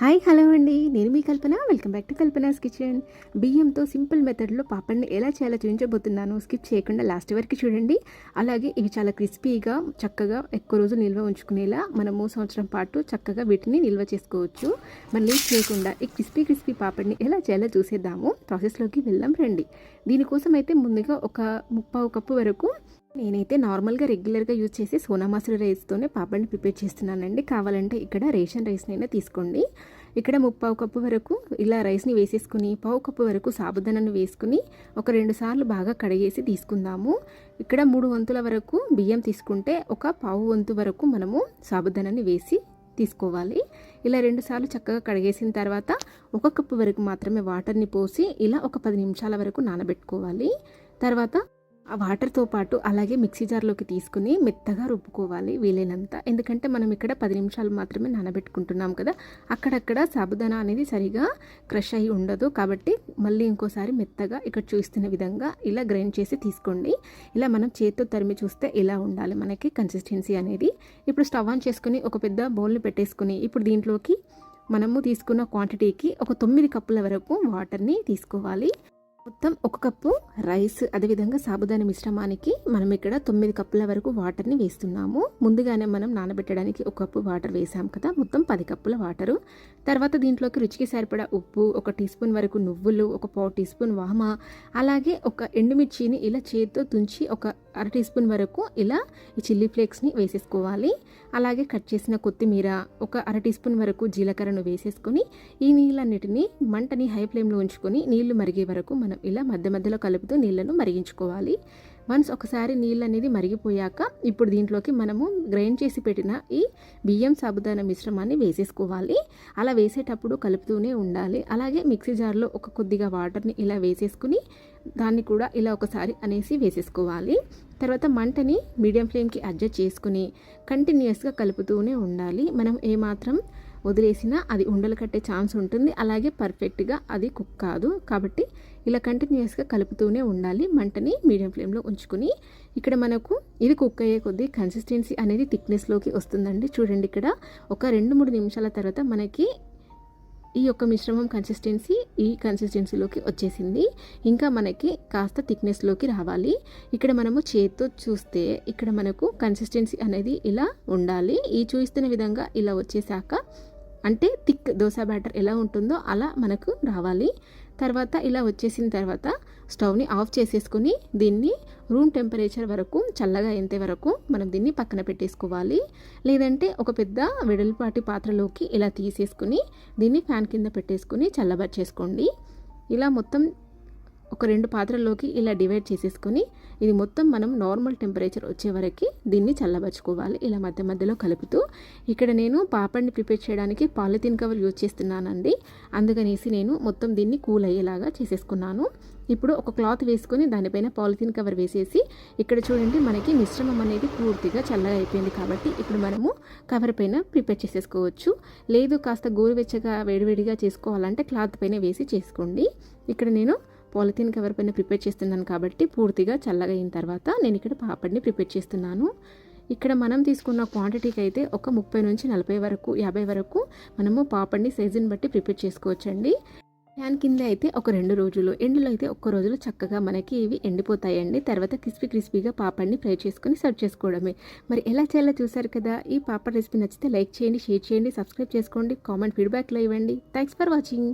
Hi hello అండి. నేను మీ Kalpana. Welcome back to Kalpana's kitchen. బియ్యంతో సింపుల్ మెథడ్లో పాపడ్ని ఎలా చేయాలో చూపించబోతున్నాను. స్కిప్ చేయకుండా లాస్ట్ వరకు చూడండి. అలాగే ఇవి చాలా క్రిస్పీగా చక్కగా ఎక్కువ రోజులు నిల్వ ఉంచుకునేలా మనము సంవత్సరం పాటు చక్కగా వీటిని నిల్వ చేసుకోవచ్చు. మరి లేట్ చేయకుండా ఈ క్రిస్పీ క్రిస్పీ పాపడ్ని ఎలా చేయాలో చూసేద్దాము. ప్రాసెస్లోకి వెళ్దాం రండి. దీనికోసం అయితే ముందుగా ఒక ముప్పావు కప్పు వరకు నేనైతే నార్మల్గా రెగ్యులర్గా యూజ్ చేసే సోనా మసూరి రైస్తోనే పాపడ్ని ప్రిపేర్ చేస్తున్నానండి. కావాలంటే ఇక్కడ రేషన్ రైస్నైనా తీసుకోండి. ఇక్కడ ముప్పావు కప్పు వరకు ఇలా రైస్ని వేసేసుకుని పావు కప్పు వరకు సాబుదానాన్ని వేసుకుని ఒక రెండు సార్లు బాగా కడిగేసి తీసుకుందాము. ఇక్కడ మూడు వంతుల వరకు బియ్యం తీసుకుంటే ఒక పావు వంతు వరకు మనము సాబుదానాన్ని వేసి తీసుకోవాలి. ఇలా రెండు సార్లు చక్కగా కడిగేసిన తర్వాత ఒక కప్పు వరకు మాత్రమే వాటర్ని పోసి ఇలా ఒక పది నిమిషాల వరకు నానబెట్టుకోవాలి. తర్వాత ఆ వాటర్తో పాటు అలాగే మిక్సీ జార్లోకి తీసుకుని మెత్తగా రుబ్బుకోవాలి వీలైనంత. ఎందుకంటే మనం ఇక్కడ పది నిమిషాలు మాత్రమే నానబెట్టుకుంటున్నాం కదా. అక్కడక్కడ సాబుదానా అనేది సరిగా క్రష్ అయి ఉండదు. కాబట్టి మళ్ళీ ఇంకోసారి మెత్తగా ఇక్కడ చూస్తున్న విధంగా ఇలా గ్రైండ్ చేసి తీసుకోండి. ఇలా మనం చేతితో తరిమి చూస్తే ఇలా ఉండాలి మనకి కన్సిస్టెన్సీ అనేది. ఇప్పుడు స్టవ్ ఆన్ చేసుకుని ఒక పెద్ద బౌల్ని పెట్టేసుకుని ఇప్పుడు దీంట్లోకి మనము తీసుకున్న క్వాంటిటీకి ఒక తొమ్మిది కప్పుల వరకు వాటర్ని తీసుకోవాలి. మొత్తం ఒక కప్పు రైస్ అదేవిధంగా సాబుదాని మిశ్రమానికి మనం ఇక్కడ తొమ్మిది కప్పుల వరకు వాటర్ని వేస్తున్నాము. ముందుగానే మనం నానబెట్టడానికి ఒక కప్పు వాటర్ వేసాం కదా మొత్తం పది కప్పుల వాటరు. తర్వాత దీంట్లోకి రుచికి సరిపడా ఉప్పు ఒక టీ స్పూన్ వరకు నువ్వులు ఒక పావు టీ స్పూన్ వామ అలాగే ఒక ఎండుమిర్చిని ఇలా చేతితో తుంచి ఒక అర టీ స్పూన్ వరకు ఇలా ఈ చిల్లీ ఫ్లేక్స్ని వేసేసుకోవాలి. అలాగే కట్ చేసిన కొత్తిమీర ఒక అర టీ స్పూన్ వరకు జీలకర్రను వేసేసుకొని ఈ నీళ్ళన్నిటిని మంటని హై ఫ్లేమ్లో ఉంచుకొని నీళ్ళు మరిగే వరకు మనం ఇలా మధ్య మధ్యలో కలుపుతూ నీళ్ళను మరిగించుకోవాలి. వన్స్ ఒకసారి నీళ్ళు అనేది మరిగిపోయాక ఇప్పుడు దీంట్లోకి మనము గ్రైండ్ చేసి పెట్టిన ఈ బియ్యం సాబుదాన మిశ్రమాన్ని వేసేసుకోవాలి. అలా వేసేటప్పుడు కలుపుతూనే ఉండాలి. అలాగే మిక్సీ జార్లో ఒక కొద్దిగా వాటర్ని ఇలా వేసేసుకుని దాన్ని కూడా ఇలా ఒకసారి అనేసి వేసేసుకోవాలి. తర్వాత మంటని మీడియం ఫ్లేమ్కి అడ్జస్ట్ చేసుకుని కంటిన్యూస్గా కలుపుతూనే ఉండాలి. మనం ఏమాత్రం వదిలేసినా అది ఉండలు కట్టే ఛాన్స్ ఉంటుంది. అలాగే పర్ఫెక్ట్గా అది కుక్ కాదు. కాబట్టి ఇలా కంటిన్యూస్గా కలుపుతూనే ఉండాలి. మంటని మీడియం ఫ్లేమ్లో ఉంచుకుని ఇక్కడ మనకు ఇది కుక్ అయ్యే కొద్దీ కన్సిస్టెన్సీ అనేది థిక్నెస్లోకి వస్తుందండి. చూడండి ఇక్కడ ఒక రెండు మూడు నిమిషాల తర్వాత మనకి ఈ యొక్క మిశ్రమం కన్సిస్టెన్సీ ఈ కన్సిస్టెన్సీలోకి వచ్చేసింది. ఇంకా మనకి కాస్త థిక్నెస్లోకి రావాలి. ఇక్కడ మనము చేతితో చూస్తే ఇక్కడ మనకు కన్సిస్టెన్సీ అనేది ఇలా ఉండాలి. ఈ చూస్తున్న విధంగా ఇలా వచ్చేసాక అంటే థిక్ దోశ బ్యాటర్ ఎలా ఉంటుందో అలా మనకు రావాలి. తర్వాత ఇలా వచ్చేసిన తర్వాత స్టవ్ని ఆఫ్ చేసేసుకొని దీన్ని రూమ్ టెంపరేచర్ వరకు చల్లగా అయ్యేంత వరకు మనం దీన్ని పక్కన పెట్టేసుకోవాలి. లేదంటే ఒక పెద్ద వెడల్పాటి పాత్రలోకి ఇలా తీసేసుకుని దీన్ని ఫ్యాన్ కింద పెట్టేసుకుని చల్లబరిచేసుకోండి. ఇలా మొత్తం ఒక రెండు పాత్రల్లోకి ఇలా డివైడ్ చేసేసుకొని ఇది మొత్తం మనం నార్మల్ టెంపరేచర్ వచ్చే వరకు దీన్ని చల్లబరుచుకోవాలి. ఇలా మధ్య మధ్యలో కలుపుతూ ఇక్కడ నేను పాపడ్ని ప్రిపేర్ చేయడానికి పాలిథిన్ కవర్ యూజ్ చేస్తున్నానండి. అందుకనేసి నేను మొత్తం దీన్ని కూల్ అయ్యేలాగా చేసేసుకున్నాను. ఇప్పుడు ఒక క్లాత్ వేసుకొని దానిపైన పాలిథిన్ కవర్ వేసేసి ఇక్కడ చూడండి మనకి మిశ్రమం అనేది పూర్తిగా చల్లగా అయిపోయింది కాబట్టి ఇప్పుడు మనము కవర్ పైన ప్రిపేర్ చేసేసుకోవచ్చు. లేదు కాస్త గోరువెచ్చగా వేడివేడిగా చేసుకోవాలంటే క్లాత్ పైన వేసి చేసుకోండి. ఇక్కడ నేను పాలిథిన్ కవర్ పైన ప్రిపేర్ చేస్తున్నాను కాబట్టి పూర్తిగా చల్లగా అయిన తర్వాత నేను ఇక్కడ పాపడ్ని ప్రిపేర్ చేస్తున్నాను. ఇక్కడ మనం తీసుకున్న క్వాంటిటీకి అయితే ఒక ముప్పై నుంచి నలభై వరకు యాభై వరకు మనము పాపడ్ని సైజుని బట్టి ప్రిపేర్ చేసుకోవచ్చండి. ఫ్యాన్ కింద అయితే ఒక రెండు రోజులు ఎండులో అయితే ఒక్క రోజులో చక్కగా మనకి ఇవి ఎండిపోతాయండి. తర్వాత క్రిస్పీ క్రిస్పీగా పాపడ్ని ఫ్రై చేసుకొని సర్వ్ చేసుకోవడమే. మరి ఎలా చేయాలో చూసారు కదా? ఈ పాపడ్ రెసిపీ నచ్చితే లైక్ చేయండి షేర్ చేయండి సబ్స్క్రైబ్ చేసుకోండి కామెంట్ ఫీడ్బ్యాక్లో ఇవ్వండి. Thanks for watching